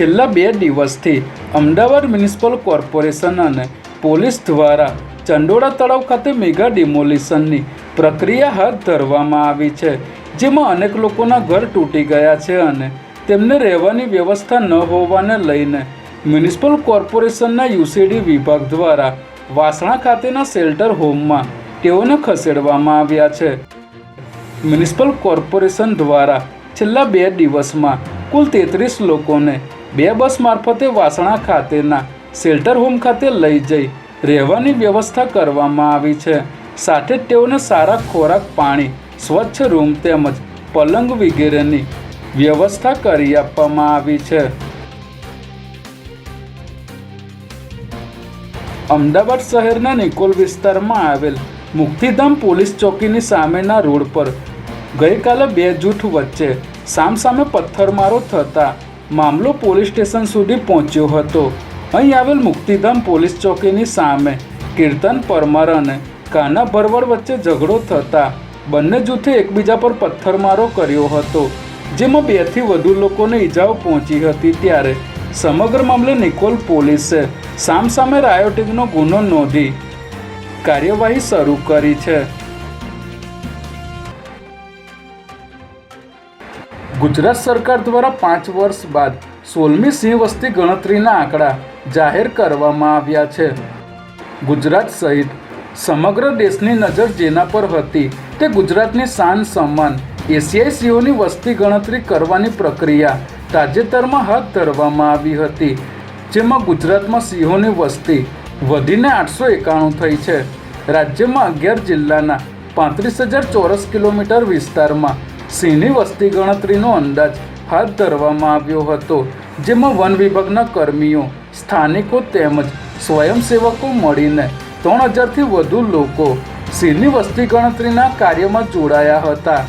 છેલ્લા બે દિવસથી અમદાવાદ મ્યુનિસિપલ કોર્પોરેશન અને પોલીસ દ્વારા ચંડોળા તળાવ ખાતે મેગા ડિમોલિશનની પ્રક્રિયા હાથ ધરવામાં આવી છે, જેમાં અનેક લોકોના ઘર તૂટી ગયા છે અને તેમને રહેવાની વ્યવસ્થા ન હોવાને લઈને મ્યુનિસિપલ કોર્પોરેશનના યુસીડી વિભાગ દ્વારા વાસણા ખાતેના શેલ્ટર હોમમાં તેઓને ખસેડવામાં આવ્યા છે. મ્યુનિસિપલ કોર્પોરેશન દ્વારા છેલ્લા બે દિવસમાં કુલ તેત્રીસ લોકોને બે બસ મારફતે વાસણા ખાતેના શેલ્ટર હોમ ખાતે લઈ જઈ રહેવાની વ્યવસ્થા કરવામાં આવી છે. સાથે તેઓને સારા ખોરાક, પાણી, સ્વચ્છ રૂમ તેમજ પલંગ વગેરેની વ્યવસ્થા કરી આપવામાં આવી છે. અમદાવાદ શહેરના નિકોલ વિસ્તારમાં આવેલ મુક્તિધામ પોલીસ ચોકીની સામેના રોડ પર ગઈકાલે બે જૂથ વચ્ચે સામસામે પથ્થરમારો થતાં મામલો પોલીસ સ્ટેશન સુધી પહોંચ્યો હતો. અહીં આવેલ મુક્તિધામ પોલીસ ચોકીની સામે કીર્તન, પરમાર અને કાના ભરવાડ વચ્ચે ઝઘડો થતાં બંને જૂથે એકબીજા પર પથ્થરમારો કર્યો હતો, જેમાં બેથી વધુ લોકોને ઈજાઓ પહોંચી હતી ત્યારે સમગ્ર મામલે નિકોલ પોલીસે સામસામે રાયોટિંગનો ગુનો નોંધી કાર્યવાહી શરૂ કરી છે. ગુજરાત સરકાર દ્વારા પાંચ વર્ષ બાદ સોળમી સિંહ વસ્તી ગણતરીના આંકડા જાહેર કરવામાં આવ્યા છે. ગુજરાત સહિત સમગ્ર દેશની નજર જેના પર હતી તે ગુજરાતની શાન સન્માન, એશિયાઈ સિંહોની વસ્તી ગણતરી કરવાની પ્રક્રિયા તાજેતરમાં હાથ ધરવામાં આવી હતી, જેમાં ગુજરાતમાં સિંહોની વસ્તી વધીને આઠસો એકાણું થઈ છે. રાજ્યમાં અગિયાર જિલ્લાના પાંત્રીસ હજાર ચોરસ કિલોમીટર વિસ્તારમાં સિંહની વસ્તી ગણતરીનો અંદાજ હાથ ધરવામાં આવ્યો હતો, જેમાં વન વિભાગના કર્મીઓ, સ્થાનિકો તેમજ સ્વયંસેવકો મળીને ત્રણ હજારથી વધુ લોકો સિંહની વસ્તી ગણતરીના કાર્યમાં જોડાયા હતા.